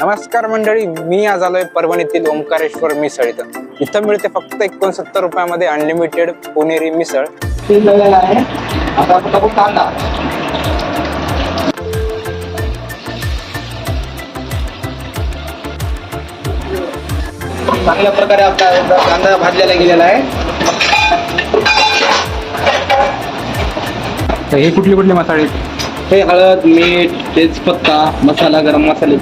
नमस्कार मंडळी मी आज आलोय परभणीतील ओंकारेश्वर मिसळ इथं. इथं मिळते फक्त एकोणसत्तर रुपयामध्ये अनलिमिटेड पुणेरी मिसळ. ते झालेलं आहे आता कांदा चांगल्या प्रकारे आपला कांदा भाजलेला गेलेला आहे. तर हे कुठले कुठले मसाले? हे हळद मीठ तेजपत्ता मसाला गरम मसाले.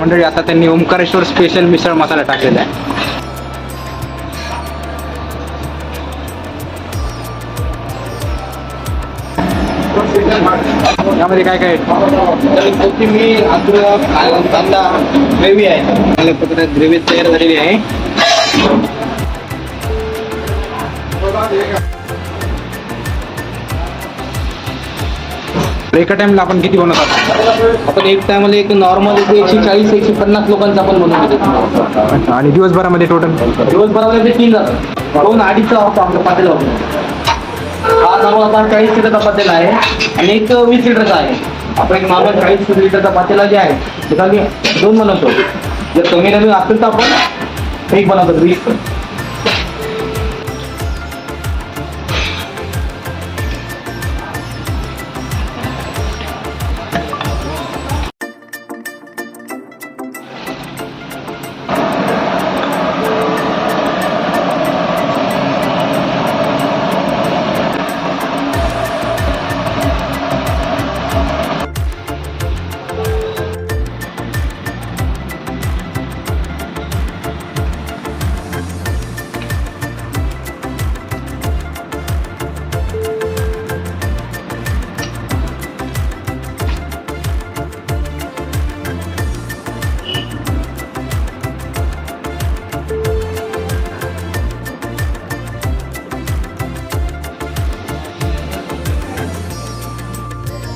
मंडळी आता त्यांनी ओंकारेश्वर स्पेशल मिसळ मसाला टाकलेला आहे. यामध्ये काय काय कोथिंबीर अद्रक कांदा ग्रेव्ही आहे. चांगल्या प्रकारे ग्रेव्ही तयार झालेली आहे. एका टाइमला आपण किती बनवतात आपण एक टायमाला एक नॉर्मल एकशे चाळीस एकशे पन्नास लोकांचा आपण बनवून देतो आणि दिवसभरामध्ये टोटल दिवसभरामध्ये ते तीन जातात. दोन अडीचचा होतो आमचा पातेला होतो हा जवळपास चाळीस लिटरचा पातेला आहे आणि एक वीस लिटरचा आहे. आपण एक नॉर्मल चाळीस लिटरचा पातेला जे आहे त्याचा आम्ही दोन बनवतो. जर कमी नवीन असेल तर आपण एक बनवतो. वीस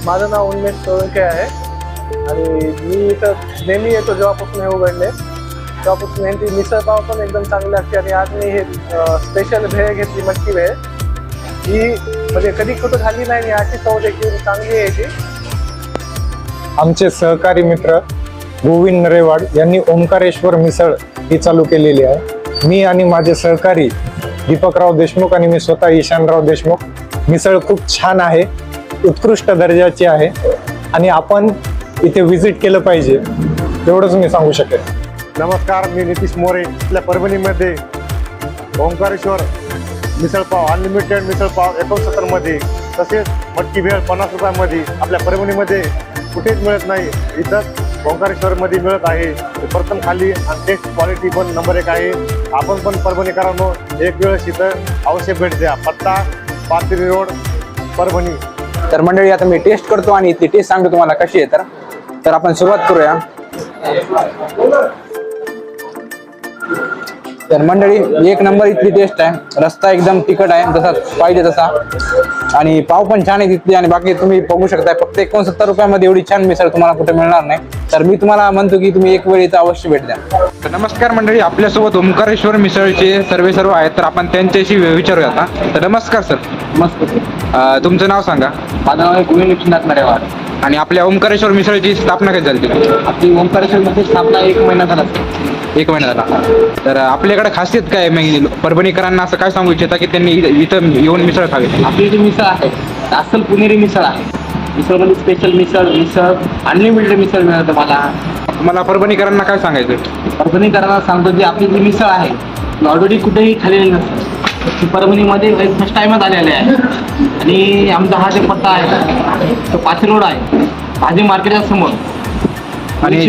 माझं नाव उन्मेश सोळंके आहे. आणि मी इथं नेहमी येतो जेव्हापासून हे उघडले. तेव्हापासून यांची मिसळपाव पण एकदम चांगली लागते आणि आज मी हे स्पेशल भेळ घेतली मटकी भेळ. ही म्हणजे कधी कुठं खाल्ली नाही अशी चव देखील चांगली आहे ती आमचे सहकारी मित्र गोविंद नरेवाड यांनी ओंकारेश्वर मिसळ ही चालू केलेली आहे. मी आणि माझे सहकारी दीपकराव देशमुख आणि मी स्वतः ईशानराव देशमुख. मिसळ खूप छान आहे. उत्कृष्ट दर्जाची आहे आणि आपण इथे व्हिजिट केलं पाहिजे. एवढंच मी सांगू शकेन. नमस्कार मी नितीश मोरे. आपल्या परभणीमध्ये ओंकारेश्वर मिसळपाव अनलिमिटेड मिसळपाव एकोणसत्तरमध्ये तसेच मटकी भेळ पन्नास रुपयामध्ये आपल्या परभणीमध्ये कुठेच मिळत नाही. इथंच ओंकारेश्वरमध्ये मिळत आहे. प्रथम खाली आणि टेस्ट क्वालिटी पण नंबर एक आहे. आपण पण परभणीकरांनो एक वेळेस इथं अवश्य भेट द्या. पत्ता पाथरी रोड परभणी. तर मंडळी आता मी टेस्ट करतो आणि ती टेस्ट सांगतो तुम्हाला कशी आहे तर. तर आपण सुरुवात करूया. तर मंडळी एक नंबर इथली टेस्ट आहे. रस्ता एकदम तिखट आहे जसा पाहिजे तसा. आणि पाव पण छान आहे तिथली आणि बाकी तुम्ही बघू शकताय फक्त एकोणसत्तर रुपयामध्ये एवढी छान मिसळ तुम्हाला कुठे मिळणार नाही. तर मी तुम्हाला म्हणतो की तुम्ही एक वेळ इथं अवश्य भेट द्या. तर नमस्कार मंडळी आपल्यासोबत ओंकारेश्वर मिसळचे सर्वे सर्व आहेत तर आपण त्यांच्याशी विचारूया आता तर नमस्कार सर. मस्त तुमचं नाव सांगा. माझं नाव आहे गोविंद विश्वनाथ नरेवाड आणि आपल्या ओंकारेश्वर मिसळची स्थापना कधी झाली? आपली ओंकारेश्वरमध्ये स्थापना एक महिना झाला. एक महिना झाला. तर आपल्याकडे खासियत काय? म्हणजे परभणीकरांना असं काय सांगू इच्छिता की त्यांनी इथं- इथं येऊन मिसळ खावी? आपली जी मिसळ आहे ती अस्सल पुणेरी मिसळ आहे. मिसळमध्ये स्पेशल मिसळ मिसळ अनलिमिटेड मिसळ मिळतं मला. मला परभणीकरांना काय सांगायचं परभणीकरांना सांगतो जी आपली जी मिसळ आहे ती ऑलरेडी कुठेही खाल्लेली नसते. ती परभणीमध्ये फर्स्ट टाइमच आलेली आहे. आणि आमचा हा जो पत्ता आहे तो पाचशे रोड आहे. भाजी मार्केटच्या समोर. आणि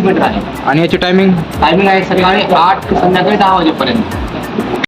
आणि याची टायमिंग टायमिंग आहे सकाळी आठ ते संध्याकाळी दहा वाजेपर्यंत.